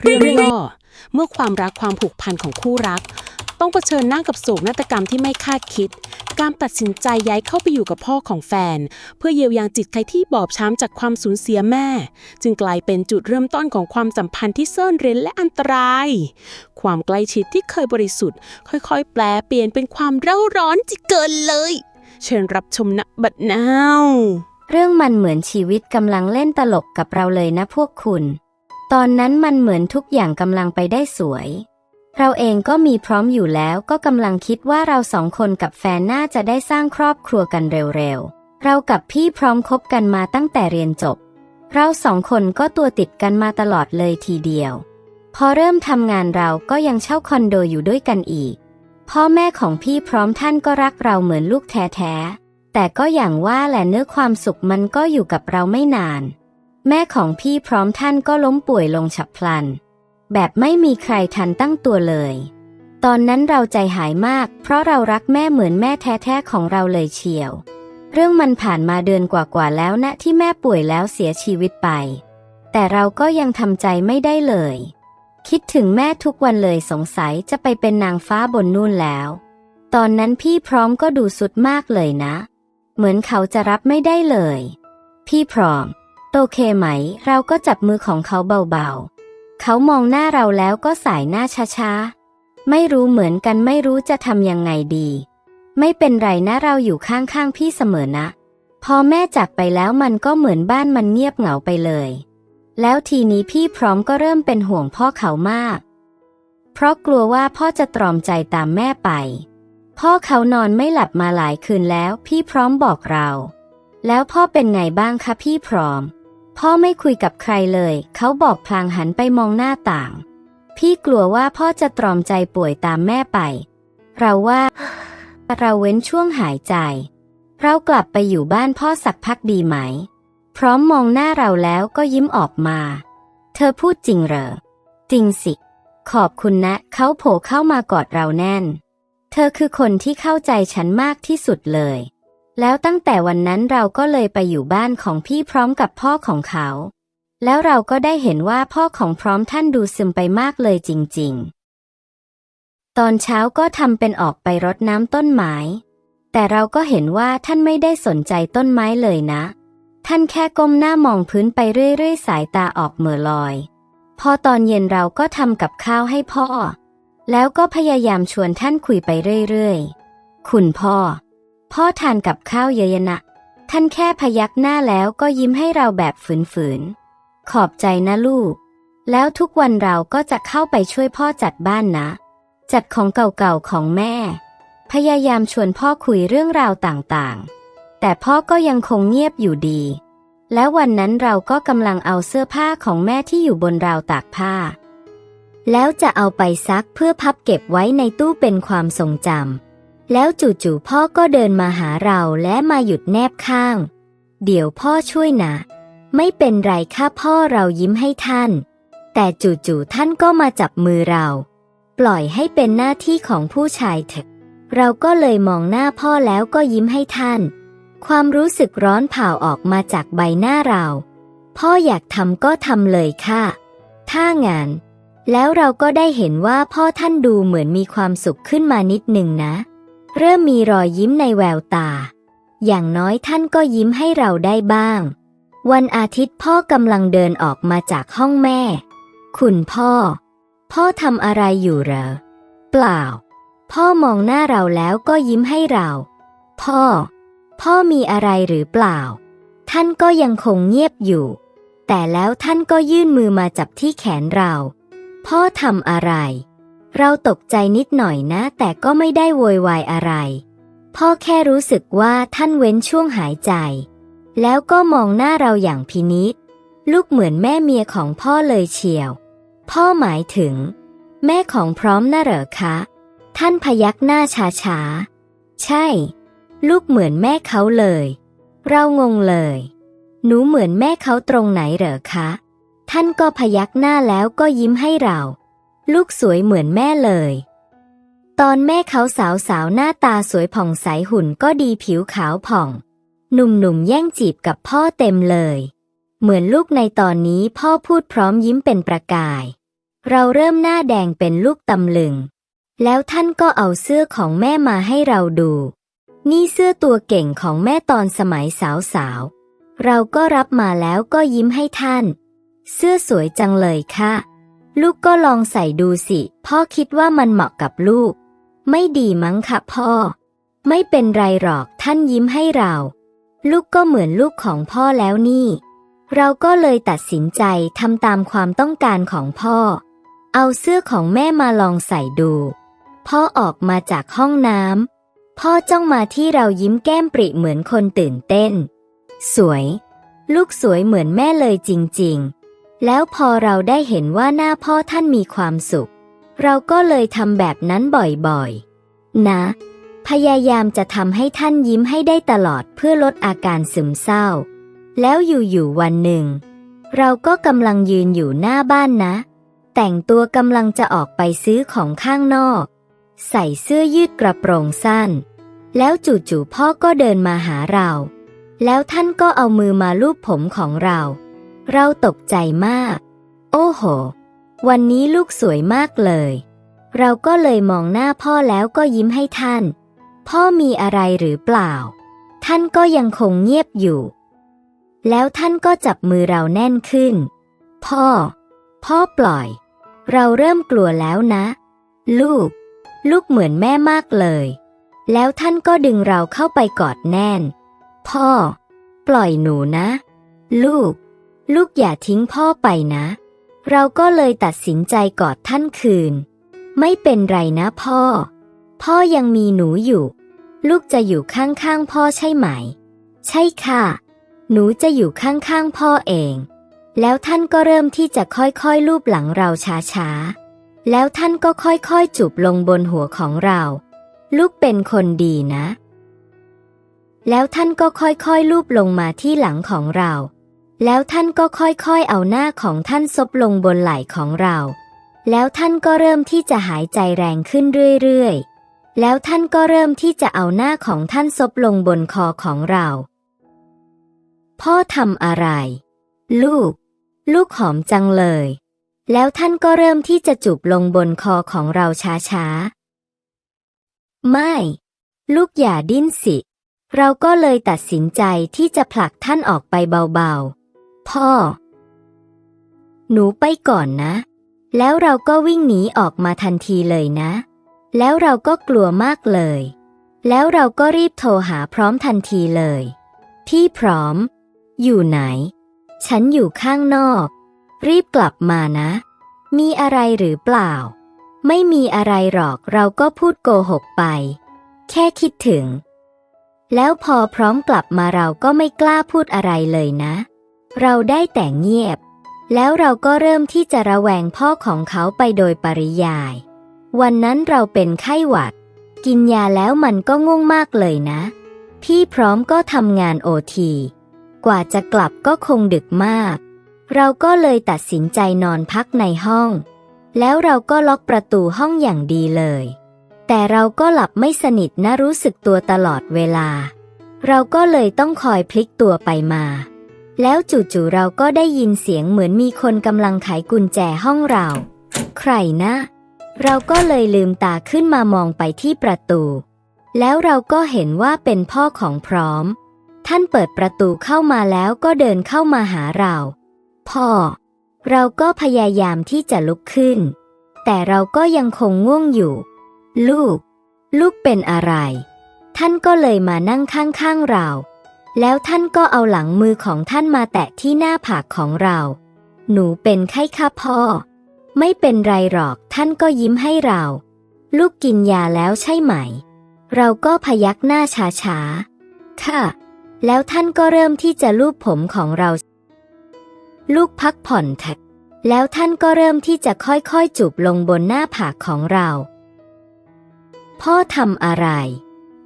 เรื่องย่อเมื่อความรักความผูกพันของคู่รัก ต้องเผชิญหน้ากับโศกนาฏกรรมที่ไม่คาดคิด การตัดสินใจย้ายเข้าไปอยู่กับพ่อของแฟน เพื่อเยียวยาจิตใครที่บอบช้ำจากความสูญเสียแม่ จึงกลายเป็นจุดเริ่มต้นของความสัมพันธ์ที่ซ่อนเร้นและอันตราย ความใกล้ชิดที่เคยบริสุทธิ์ ค่อยๆ แปลเปลี่ยนเป็นความเร่าร้อนจิเกินเลย เชิญรับชมณบัดนาวเรื่องมันเหมือนชีวิตกำลังเล่นตลกกับเราเลยนะพวกคุณ ตอนนั้นมันเหมือนทุกอย่างกำลังไปได้สวย เราเองก็มีพร้อมอยู่แล้วก็กำลังคิดว่าเราสองคนกับแฟนน่าจะได้สร้างครอบครัวกันเร็วๆ เรากับพี่พร้อมคบกันมาตั้งแต่เรียนจบ เราสองคนก็ตัวติดกันมาตลอดเลยทีเดียว พอเริ่มทำงานเราก็ยังเช่าคอนโดอยู่ด้วยกันอีก พ่อแม่ของพี่พร้อมท่านก็รักเราเหมือนลูกแท้ๆ แต่ก็อย่างว่าแหละเนื้อความสุขมันก็อยู่กับเราไม่นาน แม่ของพี่พร้อมท่านก็ล้มป่วยลงฉับพลัน แบบไม่มีใครทันตั้งตัวเลย ตอนนั้นเราใจหายมาก เพราะเรารักแม่เหมือนแม่แท้ๆของเราเลยเชียว เรื่องมันผ่านมาเดือนกว่าๆแล้วนะที่แม่ป่วยแล้วเสียชีวิตไป แต่เราก็ยังทำใจไม่ได้เลย คิดถึงแม่ทุกวันเลยสงสัยจะไปเป็นนางฟ้าบนนู่นแล้ว ตอนนั้นพี่พร้อมก็ดูสุดมากเลยนะ เหมือนเขาจะรับไม่ได้เลย พี่พร้อม โตเคไหม เราก็จับมือของเขาเบาๆ เขามองหน้าเราแล้วก็สายหน้าช้าๆ ไม่รู้เหมือนกันไม่รู้จะทำยังไงดี ไม่เป็นไรนะเราอยู่ข้างๆพี่เสมอนะ พอแม่จากไปแล้วมันก็เหมือนบ้านมันเงียบเหงาไปเลย แล้วทีนี้พี่พร้อมก็เริ่มเป็นห่วงพ่อเขามาก เพราะกลัวว่าพ่อจะตรอมใจตามแม่ไป พ่อเขานอนไม่หลับมาหลายคืนแล้วพี่พร้อมบอกเราแล้วพ่อเป็นไงบ้างคะพี่พร้อม พ่อไม่คุยกับใครเลย เขาบอกพลางหันไปมองหน้าต่าง พี่กลัวว่าพ่อจะตรอมใจป่วยตามแม่ไป เราว่า เราเว้นช่วงหายใจ เรากลับไปอยู่บ้านพ่อสักพักดีไหม พร้อมมองหน้าเราแล้วก็ยิ้มออกมา เธอพูดจริงเหรอ จริงสิ ขอบคุณนะ เขาโผล่เข้ามากอดเราแน่น เธอคือคนที่เข้าใจฉันมากที่สุดเลย แล้วตั้งแต่วันนั้นเราก็เลยไปอยู่บ้านของพี่พร้อมกับพ่อของเขา แล้วเราก็ได้เห็นว่าพ่อของพร้อมท่านดูซึมไปมากเลยจริง ๆ ตอนเช้าก็ทำเป็นออกไปรดน้ำต้นไม้ แต่เราก็เห็นว่าท่านไม่ได้สนใจต้นไม้เลยนะ ท่านแค่ก้มหน้ามองพื้นไปเรื่อยๆ สายตาออกเหม่อลอย พอตอนเย็นเราก็ทำกับข้าวให้พ่อ แล้วก็พยายามชวนท่านคุยไปเรื่อยๆ คุณพ่อ พ่อทานกับข้าวเยอะๆนะท่านแค่พยักหน้าแล้วก็ยิ้มให้เราแบบฝืนๆ ขอบใจนะลูก แล้วทุกวันเราก็จะเข้าไปช่วยพ่อจัดบ้านนะ จัดของเก่าๆของแม่ พยายามชวนพ่อคุยเรื่องราวต่างๆ แต่พ่อก็ยังคงเงียบอยู่ดี แล้ววันนั้นเราก็กำลังเอาเสื้อผ้าของแม่ที่อยู่บนราวตากผ้า แล้วจะเอาไปซักเพื่อพับเก็บไว้ในตู้เป็นความทรงจำ แล้วจู่ๆพ่อก็เดินมาหาเราและมาหยุดแนบข้าง เดี๋ยวพ่อช่วยนะ ไม่เป็นไรค่ะพ่อเรายิ้มให้ท่าน แต่จู่ๆท่านก็มาจับมือเรา ปล่อยให้เป็นหน้าที่ของผู้ชายเถอะ เราก็เลยมองหน้าพ่อแล้วก็ยิ้มให้ท่าน ความรู้สึกร้อนเผาออกมาจากใบหน้าเรา พ่ออยากทำก็ทำเลยค่ะ ถ้างาน แล้วเราก็ได้เห็นว่าพ่อท่านดูเหมือนมีความสุขขึ้นมานิดหนึ่งนะ เริ่มมีรอยยิ้มในแววตา อย่างน้อยท่านก็ยิ้มให้เราได้บ้าง วันอาทิตย์พ่อกำลังเดินออกมาจากห้องแม่ คุณพ่อ พ่อทำอะไรอยู่เหรอ เปล่า พ่อมองหน้าเราแล้วก็ยิ้มให้เรา พ่อ พ่อมีอะไรหรือเปล่า ท่านก็ยังคงเงียบอยู่ แต่แล้วท่านก็ยื่นมือมาจับที่แขนเรา พ่อทำอะไร เราตกใจนิดหน่อยนะ แต่ก็ไม่ได้โวยวายอะไร พ่อแค่รู้สึกว่าท่านเว้นช่วงหายใจ แล้วก็มองหน้าเราอย่างพินิษลูกเหมือนแม่เมียของพ่อเลยเชียว พ่อหมายถึง แม่ของพร้อมน่ะเหรอคะ ท่านพยักหน้าช้าๆใช่ ลูกเหมือนแม่เขาเลย เรางงเลย หนูเหมือนแม่เขาตรงไหนเหรอคะ ท่านก็พยักหน้าแล้วก็ยิ้มให้เรา ลูกสวยเหมือนแม่เลย ตอนแม่เขาสาวสาวหน้าตาสวยผ่องใสหุ่นก็ดีผิวขาวผ่อง หนุ่มๆแย่งจีบกับพ่อเต็มเลย เหมือนลูกในตอนนี้พ่อพูดพร้อมยิ้มเป็นประกาย เราเริ่มหน้าแดงเป็นลูกตำลึง แล้วท่านก็เอาเสื้อของแม่มาให้เราดู นี่เสื้อตัวเก่งของแม่ตอนสมัยสาวๆเราก็รับมาแล้วก็ยิ้มให้ท่าน เสื้อสวยจังเลยค่ะ ลูกก็ลองใส่ดูสิ พ่อคิดว่ามันเหมาะกับลูก ไม่ดีมั้งค่ะพ่อ ไม่เป็นไรหรอกท่านยิ้มให้เรา ลูกก็เหมือนลูกของพ่อแล้วนี่ เราก็เลยตัดสินใจทำตามความต้องการของพ่อ เอาเสื้อของแม่มาลองใส่ดู พ่อออกมาจากห้องน้ำพ่อจ้องมาที่เรายิ้มแก้มปริเหมือนคนตื่นเต้น สวย ลูกสวยเหมือนแม่เลยจริง ๆ แล้วพอเราได้เห็นว่าหน้าพ่อท่านมีความสุข เราก็เลยทำแบบนั้นบ่อยๆ นะ พยายามจะทำให้ท่านยิ้มให้ได้ตลอดเพื่อลดอาการซึมเศร้า แล้วอยู่ๆวันหนึ่ง เราก็กำลังยืนอยู่หน้าบ้านนะ แต่งตัวกำลังจะออกไปซื้อของข้างนอก ใส่เสื้อยืดกระโปรงสั้น แล้วจู่ๆพ่อก็เดินมาหาเรา แล้วท่านก็เอามือมาลูบผมของเรา เราตกใจมาก โอ้โห วันนี้ลูกสวยมากเลย เราก็เลยมองหน้าพ่อแล้วก็ยิ้มให้ท่าน พ่อมีอะไรหรือเปล่า ท่านก็ยังคงเงียบอยู่ แล้วท่านก็จับมือเราแน่นขึ้น พ่อ พ่อปล่อย เราเริ่มกลัวแล้วนะ ลูก ลูกเหมือนแม่มากเลย แล้วท่านก็ดึงเราเข้าไปกอดแน่น พ่อ ปล่อยหนูนะ ลูก ลูกอย่าทิ้งพ่อไปนะ เราก็เลยตัดสินใจกอดท่านคืน ไม่เป็นไรนะพ่อ พ่อยังมีหนูอยู่ ลูกจะอยู่ข้างๆพ่อใช่ไหม ใช่ค่ะ หนูจะอยู่ข้างๆพ่อเอง แล้วท่านก็เริ่มที่จะค่อยๆลูบหลังเราช้าๆ แล้วท่านก็ค่อยๆจูบลงบนหัวของเรา ลูกเป็นคนดีนะ แล้วท่านก็ค่อยๆลูบลงมาที่หลังของเรา แล้วท่านก็ค่อยๆเอาหน้าของท่านซบลงบนไหล่ของเรา แล้วท่านก็เริ่มที่จะหายใจแรงขึ้นเรื่อยๆ แล้วท่านก็เริ่มที่จะเอาหน้าของท่านซบลงบนคอของเรา พ่อทำอะไร ลูก ลูกหอมจังเลย แล้วท่านก็เริ่มที่จะจูบลงบนคอของเราช้าๆ ไม่ ลูกอย่าดิ้นสิเราก็เลยตัดสินใจที่จะผลักท่านออกไปเบาๆ พ่อ หนูไปก่อนนะ แล้วเราก็วิ่งหนีออกมาทันทีเลยนะ แล้วเราก็กลัวมากเลย แล้วเราก็รีบโทรหาพร้อมทันทีเลย พี่พร้อม อยู่ไหน ฉันอยู่ข้างนอก รีบกลับมานะ มีอะไรหรือเปล่า ไม่มีอะไรหรอกเราก็พูดโกหกไป แค่คิดถึง แล้วพอพร้อมกลับมาเราก็ไม่กล้าพูดอะไรเลยนะ เราได้แต่เงียบ แล้วเราก็เริ่มที่จะระแวงพ่อของเขาไปโดยปริยาย วันนั้นเราเป็นไข้หวัด กินยาแล้วมันก็ง่วงมากเลยนะ พี่พร้อมก็ทำงานโอที กว่าจะกลับก็คงดึกมาก เราก็เลยตัดสินใจนอนพักในห้อง แล้วเราก็ล็อกประตูห้องอย่างดีเลย แต่เราก็หลับไม่สนิทนะรู้สึกตัวตลอดเวลา เราก็เลยต้องคอยพลิกตัวไปมา แล้วจู่ๆเราก็ได้ยินเสียงเหมือนมีคนกำลังไขกุญแจห้องเรา ใครนะ เราก็เลยลืมตาขึ้นมามองไปที่ประตู แล้วเราก็เห็นว่าเป็นพ่อของพร้อม ท่านเปิดประตูเข้ามาแล้วก็เดินเข้ามาหาเรา พ่อ เราก็พยายามที่จะลุกขึ้น แต่เราก็ยังคงง่วงอยู่ ลูก ลูกเป็นอะไร ท่านก็เลยมานั่งข้างๆเรา แล้วท่านก็เอาหลังมือของท่านมาแตะที่หน้าผากของเรา หนูเป็นไข้ค่ะพ่อ ไม่เป็นไรหรอกท่านก็ยิ้มให้เรา ลูกกินยาแล้วใช่ไหม เราก็พยักหน้าช้าๆ ค่ะ แล้วท่านก็เริ่มที่จะลูบผมของเรา ลูกพักผ่อนเถอะแล้วท่านก็เริ่มที่จะค่อยๆจูบลงบนหน้าผากของเรา พ่อทำอะไร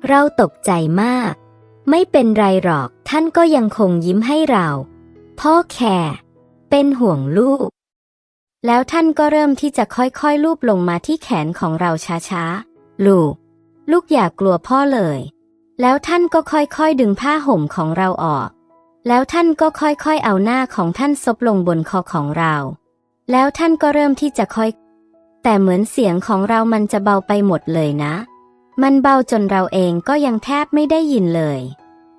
เราตกใจมาก ไม่เป็นไรหรอกท่านก็ยังคงยิ้มให้เรา พ่อแคร์เป็นห่วงลูก แล้วท่านก็เริ่มที่จะค่อยๆลูบลงมาที่แขนของเราช้าๆ ลูก ลูกอย่ากลัวพ่อเลย แล้วท่านก็ค่อยๆดึงผ้าห่มของเราออก แล้วท่านก็ค่อยๆเอาหน้าของท่านซบลงบนคอของเรา แล้วท่านก็เริ่มที่จะค่อย แต่เหมือนเสียงของเรามันจะเบาไปหมดเลยนะ มันเบาจนเราเองก็ยังแทบไม่ได้ยินเลย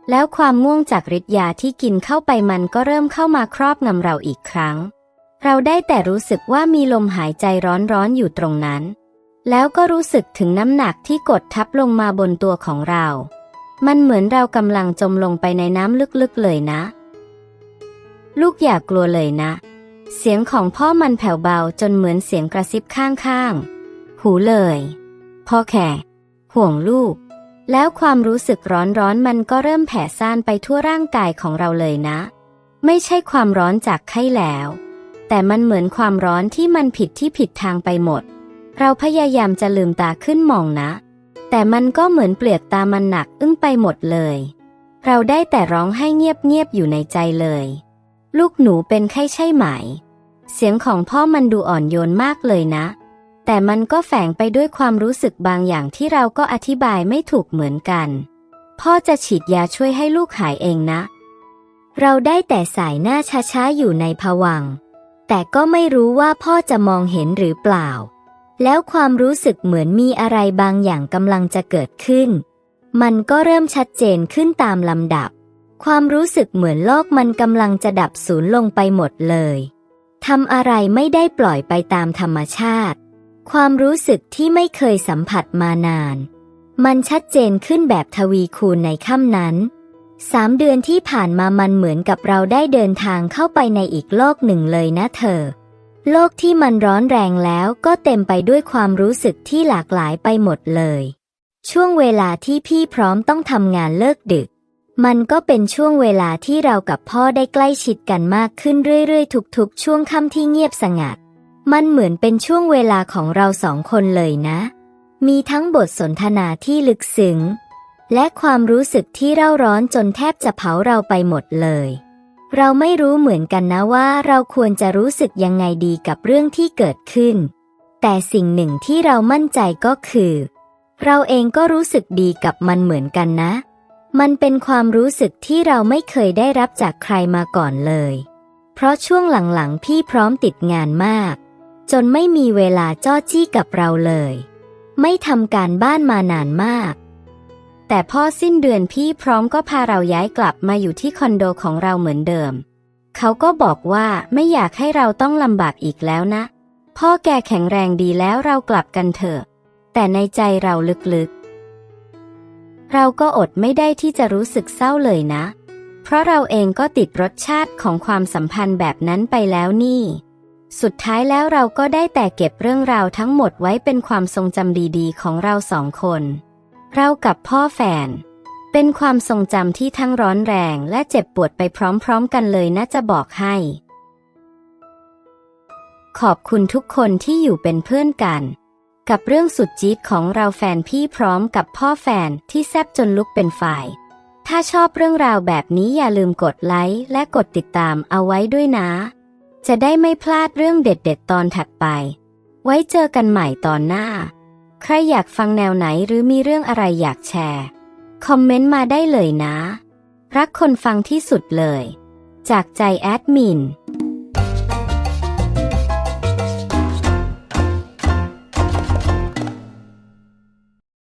แล้วความง่วงจากฤทธิ์ยาที่กินเข้าไปมันก็เริ่มเข้ามาครอบงำเราอีกครั้ง เราได้แต่รู้สึกว่ามีลมหายใจร้อนๆอยู่ตรงนั้น แล้วก็รู้สึกถึงน้ำหนักที่กดทับลงมาบนตัวของเรา มันเหมือนเรากำลังจมลงไปในน้ำลึกๆเลยนะ ลูกอย่ากกลัวเลยนะ เสียงของพ่อมันแผ่วเบาจนเหมือนเสียงกระซิบข้างๆ หูเลย พ่อแขก ห่วงลูก แล้วความรู้สึกร้อนๆมันก็เริ่มแผ่ซ่านไปทั่วร่างกายของเราเลยนะ ไม่ใช่ความร้อนจากไข้แล้ว แต่มันเหมือนความร้อนที่มันผิดที่ผิดทางไปหมด เราพยายามจะลืมตาขึ้นมองนะ แต่มันก็เหมือนเปลือกตามันหนักอึ้งไปหมดเลย เราได้แต่ร้องให้เงียบๆอยู่ในใจเลย ลูกหนูเป็นไข้ใช่ไหม เสียงของพ่อมันดูอ่อนโยนมากเลยนะ แต่มันก็แฝงไปด้วยความรู้สึกบางอย่างที่เราก็อธิบายไม่ถูกเหมือนกัน พ่อจะฉีดยาช่วยให้ลูกหายเองนะ เราได้แต่สายหน้าช้าๆอยู่ในภวัง แต่ก็ไม่รู้ว่าพ่อจะมองเห็นหรือเปล่า แล้วความรู้สึกเหมือนมีอะไรบางอย่างกำลังจะเกิดขึ้น มันก็เริ่มชัดเจนขึ้นตามลำดับ ความรู้สึกเหมือนโลกมันกำลังจะดับสูญลงไปหมดเลยทำอะไรไม่ได้ปล่อยไปตามธรรมชาติ ความรู้สึกที่ไม่เคยสัมผัสมานาน มันชัดเจนขึ้นแบบทวีคูณในค่ำนั้นสามเดือนที่ผ่านมามันเหมือนกับเราได้เดินทางเข้าไปในอีกโลกหนึ่งเลยนะเธอ โลกที่มันร้อนแรงแล้วก็เต็มไปด้วยความรู้สึกที่หลากหลายไปหมดเลย ช่วงเวลาที่พี่พร้อมต้องทำงานเลิกดึก มันก็เป็นช่วงเวลาที่เรากับพ่อได้ใกล้ชิดกันมากขึ้นเรื่อยๆ ทุกๆ ช่วงค่ำที่เงียบสงัด มันเหมือนเป็นช่วงเวลาของเราสองคนเลยนะ มีทั้งบทสนทนาที่ลึกซึ้ง และความรู้สึกที่เร่าร้อนจนแทบจะเผาเราไปหมดเลย เราไม่รู้เหมือนกันนะว่าเราควรจะรู้สึกยังไงดีกับเรื่องที่เกิดขึ้น แต่สิ่งหนึ่งที่เรามั่นใจก็คือ เราเองก็รู้สึกดีกับมันเหมือนกันนะ มันเป็นความรู้สึกที่เราไม่เคยได้รับจากใครมาก่อนเลย เพราะช่วงหลังๆพี่พร้อมติดงานมาก จนไม่มีเวลาจ้อจี้กับเราเลย ไม่ทำการบ้านมานานมาก แต่พ่อสิ้นเดือนพี่พร้อมก็พาเราย้ายกลับมาอยู่ที่คอนโดของเราเหมือนเดิม เขาก็บอกว่าไม่อยากให้เราต้องลำบากอีกแล้วนะ พ่อแกแข็งแรงดีแล้วเรากลับกันเถอะ แต่ในใจเราลึกๆ เราก็อดไม่ได้ที่จะรู้สึกเศร้าเลยนะ เพราะเราเองก็ติดรสชาติของความสัมพันธ์แบบนั้นไปแล้วนี่ สุดท้ายแล้วเราก็ได้แต่เก็บเรื่องราวทั้งหมดไว้เป็นความทรงจำดีๆ ของเราสองคน เรากับพ่อแฟน เป็นความทรงจำที่ทั้งร้อนแรงและเจ็บปวดไปพร้อมๆกันเลยนะจะบอกให้ ขอบคุณทุกคนที่อยู่เป็นเพื่อนกัน กับเรื่องสุดจี๊ดของเราแฟนพี่พร้อมกับพ่อแฟนที่แซบจนลุกเป็นไฟถ้าชอบเรื่องราวแบบนี้อย่าลืมกดไลค์และกดติดตามเอาไว้ด้วยนะ จะได้ไม่พลาดเรื่องเด็ดๆ ตอนถัดไป ไว้เจอกันใหม่ตอนหน้า ใครอยากฟังแนวไหนหรือมีเรื่องอะไรอยากแชร์ คอมเมนต์มาได้เลยนะ รักคนฟังที่สุดเลย จากใจแอดมิน